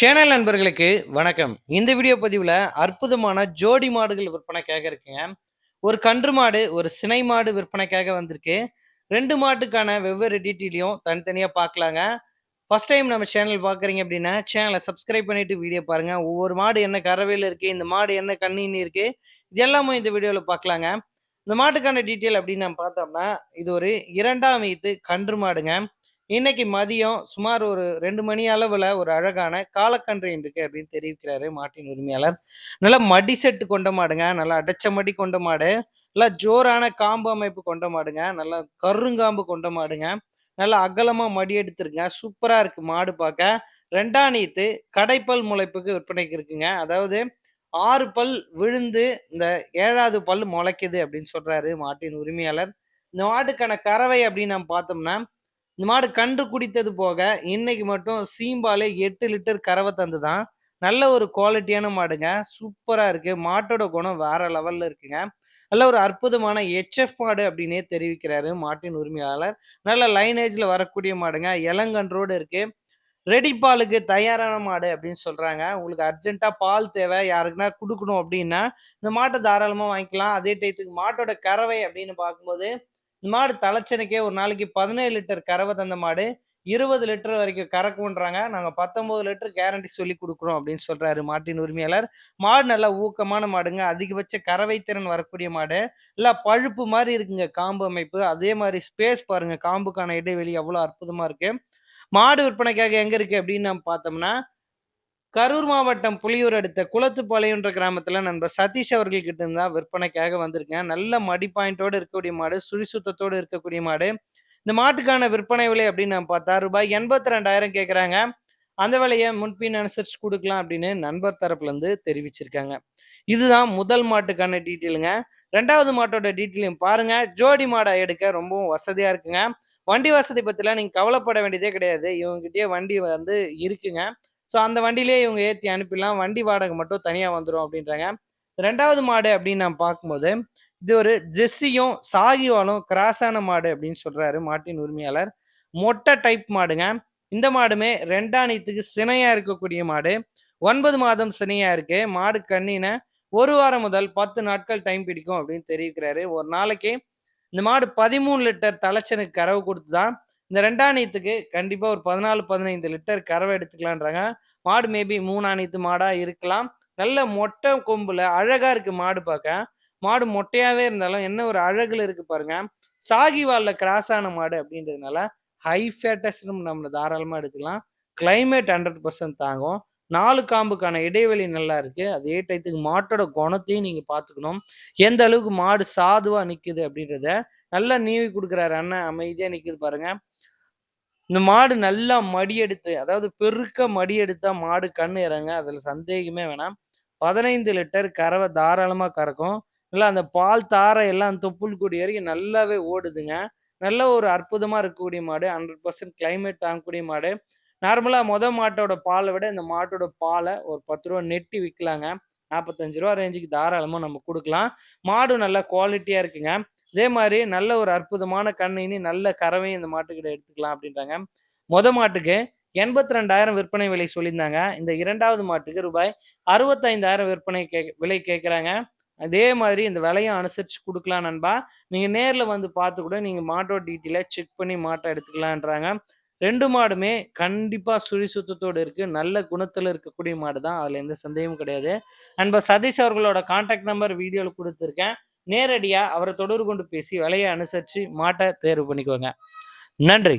Channel நண்பர்களுக்கு வணக்கம். இந்த வீடியோ பதிவில் அற்புதமான ஜோடி மாடுகள் விற்பனைக்காக இருக்குங்க ஒரு கன்று மாடு ஒரு சினை மாடு விற்பனைக்காக வந்திருக்கு. ரெண்டு மாட்டுக்கான வெவ்வேறு டீட்டெயிலையும் தனித்தனியாக பார்க்கலாங்க. ஃபர்ஸ்ட் டைம் நம்ம சேனல் பார்க்குறீங்க அப்படின்னா சேனலை சப்ஸ்கிரைப் பண்ணிட்டு வீடியோ பாருங்கள் ஒவ்வொரு மாடு என்ன கறவையில் இருக்குது இந்த மாடு என்ன கண்ணின்னு இருக்குது இது எல்லாமே இந்த வீடியோவில் பார்க்கலாங்க. இந்த மாட்டுக்கான டீட்டெயில் அப்படின்னு நம்ம பார்த்தோம்னா இது ஒரு இரண்டாம் வயது கன்று மாடுங்க. இன்னைக்கு மதியம் சுமார் ஒரு ரெண்டு மணி அளவில் ஒரு அழகான காலக்கன்று இருக்கு அப்படின்னு தெரிவிக்கிறாரு மாட்டின் உரிமையாளர். நல்லா மடி செட்டு கொண்ட மாடுங்க. நல்லா அடைச்ச மடி கொண்ட மாடு. நல்லா ஜோரான காம்பு அமைப்பு கொண்ட மாடுங்க. நல்லா கருங்காம்பு கொண்ட மாடுங்க. நல்லா அகலமாக மடி எடுத்துருங்க. சூப்பராக இருக்கு மாடு பார்க்க. ரெண்டாம் நீத்து கடைப்பல் முளைப்புக்கு விற்பனைக்கு இருக்குங்க. அதாவது ஆறு பல் விழுந்து இந்த ஏழாவது பல் முளைக்குது அப்படின்னு சொல்றாரு மாட்டின் உரிமையாளர். இந்த மாட்டுக்கான கறவை அப்படின்னு நம்ம பார்த்தோம்னா இந்த மாடு கன்று குடித்தது போக இன்னைக்கு மட்டும் சீம்பாலே எட்டு லிட்டர் கறவை தந்து தான் நல்ல ஒரு குவாலிட்டியான மாடுங்க. சூப்பராக இருக்குது மாட்டோட குணம் வேற லெவலில் இருக்குங்க. நல்ல ஒரு அற்புதமான ஹெச்எஃப் மாடு அப்படின்னே தெரிவிக்கிறாரு மாட்டின் உரிமையாளர். நல்ல லைனேஜில் வரக்கூடிய மாடுங்க. இளங்கன்றோடு இருக்குது ரெடி பாலுக்கு தயாரான மாடு அப்படின்னு சொல்கிறாங்க உங்களுக்கு அர்ஜென்ட்டாக பால் தேவை. யாருக்குன்னா கொடுக்கணும் அப்படின்னா இந்த மாட்டை தாராளமாக வாங்கிக்கலாம். அதே டயத்துக்கு மாட்டோட கறவை அப்படின்னு பார்க்கும்போது இந்த மாடு தலைச்சனுக்கே ஒரு நாளைக்கு பதினேழு லிட்டர் கறவை தந்த மாடு இருபது லிட்டர் வரைக்கும் கறக்கும்ன்றாங்க. நாங்கள் பத்தொம்போது லிட்டர் கேரண்டி சொல்லி கொடுக்குறோம் அப்படின்னு சொல்கிறாரு மாட்டின் உரிமையாளர். மாடு நல்லா ஊக்கமான மாடுங்க. அதிகபட்ச கறவை திறன் வரக்கூடிய மாடு. இல்லை பழுப்பு மாதிரி இருக்குங்க காம்பு அமைப்பு. அதே மாதிரி ஸ்பேஸ் பாருங்க. காம்புக்கான இடைவெளி அவ்வளோ அற்புதமாக இருக்குது மாடு விற்பனைக்காக எங்கே இருக்குது அப்படின்னு நம்ம பார்த்தோம்னா கரூர் மாவட்டம் புலியூர் அடுத்த குளத்துப்பாளையம்ன்ற கிராமத்தில் நண்பர் சதீஷ் அவர்கள் கிட்ட இருந்தா விற்பனைக்காக வந்திருக்கேன். நல்ல மடி பாயிண்டோடு இருக்கக்கூடிய மாடு சுழிசுத்தத்தோடு இருக்கக்கூடிய மாடு. இந்த மாட்டுக்கான விற்பனை விலை அப்படின்னு நான் பார்த்தா ரூபாய் எண்பத்தி ரெண்டாயிரம் கேட்குறாங்க அந்த விலையை முன்பின் அனுசரிச்சு கொடுக்கலாம் அப்படின்னு நண்பர் தரப்புலேருந்து தெரிவிச்சிருக்காங்க. இதுதான் முதல் மாட்டுக்கான டீட்டெயிலுங்க. ரெண்டாவது மாட்டோட டீட்டெயிலையும் பாருங்க. ஜோடி மாடை எடுக்க ரொம்பவும் வசதியாக இருக்குங்க. வண்டி வசதி பற்றிலாம் நீங்கள் கவலைப்பட வேண்டியதே கிடையாது. இவங்ககிட்டயே வண்டி வந்து இருக்குங்க. ஸோ அந்த வண்டியிலே இவங்க ஏற்றி அனுப்பிடலாம். வண்டி வாடகை மட்டும் தனியாக வந்துடும் அப்படின்றாங்க. ரெண்டாவது மாடு அப்படின்னு நான் பார்க்கும்போது இது ஒரு ஜெஸ்ஸியும் சாகிவாலும் கிராஸான மாடு அப்படின்னு சொல்கிறாரு மாட்டின் உரிமையாளர். மொட்டை டைப் மாடுங்க. இந்த மாடுமே ரெண்டாணியத்துக்கு சினையாக இருக்கக்கூடிய மாடு. ஒன்பது மாதம் சினையாக இருக்கு. மாடு கண்ணின ஒரு வாரம் முதல் பத்து நாட்கள் டைம் பிடிக்கும் அப்படின்னு தெரிவிக்கிறாரு. ஒரு நாளைக்கு இந்த மாடு பதிமூணு லிட்டர் தலைச்சனுக்கு கறவு கொடுத்து தான் இந்த ரெண்டாணியத்துக்கு கண்டிப்பாக ஒரு பதினாலு பதினைந்து லிட்டர் கறவை எடுத்துக்கலான்றாங்க. மாடு மேபி மூணாணியத்து மாடாக இருக்கலாம். நல்ல மொட்டை கொம்பில் அழகாக இருக்குது மாடு பார்க்க. மாடு மொட்டையாகவே இருந்தாலும் என்ன ஒரு அழகில் இருக்குது பாருங்க. சாகிவாலில் கிராஸ் ஆன மாடு அப்படின்றதுனால ஹை ஃபேட்டஸ் நம்ம தாராளமாக எடுத்துக்கலாம். கிளைமேட் ஹண்ட்ரட் பர்சன்ட் தாங்கும். நாலு காம்புக்கான இடைவெளி நல்லா இருக்கு. அதே டயத்துக்கு மாட்டோட குணத்தையும் நீங்க பாத்துக்கணும் எந்த அளவுக்கு மாடு சாதுவா நிக்குது அப்படின்றத நல்லா நீவி கொடுக்குறாரு அண்ணன். அமைதியாக நிற்கிது பாருங்க. இந்த மாடு நல்லா மடி எடுத்து அதாவது பெருக்க மடி மாடு கண் இறங்க அதில் சந்தேகமே வேணாம். பதினைந்து லிட்டர் கறவை தாராளமாக கறக்கும். இல்லை அந்த பால் தாரை எல்லாம் தொப்புள் கொடி வரைக்கும் நல்லாவே ஓடுதுங்க. நல்ல ஒரு அற்புதமாக இருக்கக்கூடிய மாடு ஹண்ட்ரட் பர்சன்ட் கிளைமேட் தாங்கக்கூடிய மாடு. நார்மலாக மொத மாட்டோட பாலை விட இந்த மாட்டோட பாலை ஒரு பத்து ரூபா நெட்டி விற்கலாங்க நாற்பத்தஞ்சு ரூபா ரேஞ்சுக்கு தாராளமாக நம்ம கொடுக்கலாம். மாடு நல்லா குவாலிட்டியாக இருக்குங்க. இதே மாதிரி நல்ல ஒரு அற்புதமான கண்ணினி நல்ல கறவையும் இந்த மாட்டுக்கிட்ட எடுத்துக்கலாம் அப்படின்றாங்க. மொத மாட்டுக்கு எண்பத்தி ரெண்டாயிரம் விற்பனை விலை சொல்லியிருந்தாங்க. இந்த இரண்டாவது மாட்டுக்கு ரூபாய் அறுபத்தைந்தாயிரம் விற்பனை கே விலை கேட்குறாங்க. அதே மாதிரி இந்த விலையும் அனுசரித்து கொடுக்கலாம் நண்பா. நீங்கள் நேரில் வந்து பார்த்து கூட நீங்கள் மாட்டோட டீட்டெயிலாக செக் பண்ணி மாட்டை எடுத்துக்கலான்றாங்க. ரெண்டு மாடுமே கண்டிப்பாக சுழி சுத்தத்தோடு இருக்குது நல்ல குணத்தில் இருக்கக்கூடிய மாடு தான் அதில் எந்த சந்தேகமும் கிடையாது. அன்பா சதீஷ் அவர்களோட கான்டாக்ட் நம்பர் வீடியோவில் கொடுத்துருக்கேன். நேரடியாக அவரை தொடர்பு கொண்டு பேசி விலையை அனுசரித்து மாட்டை தேர்வு பண்ணிக்கோங்க. நன்றி.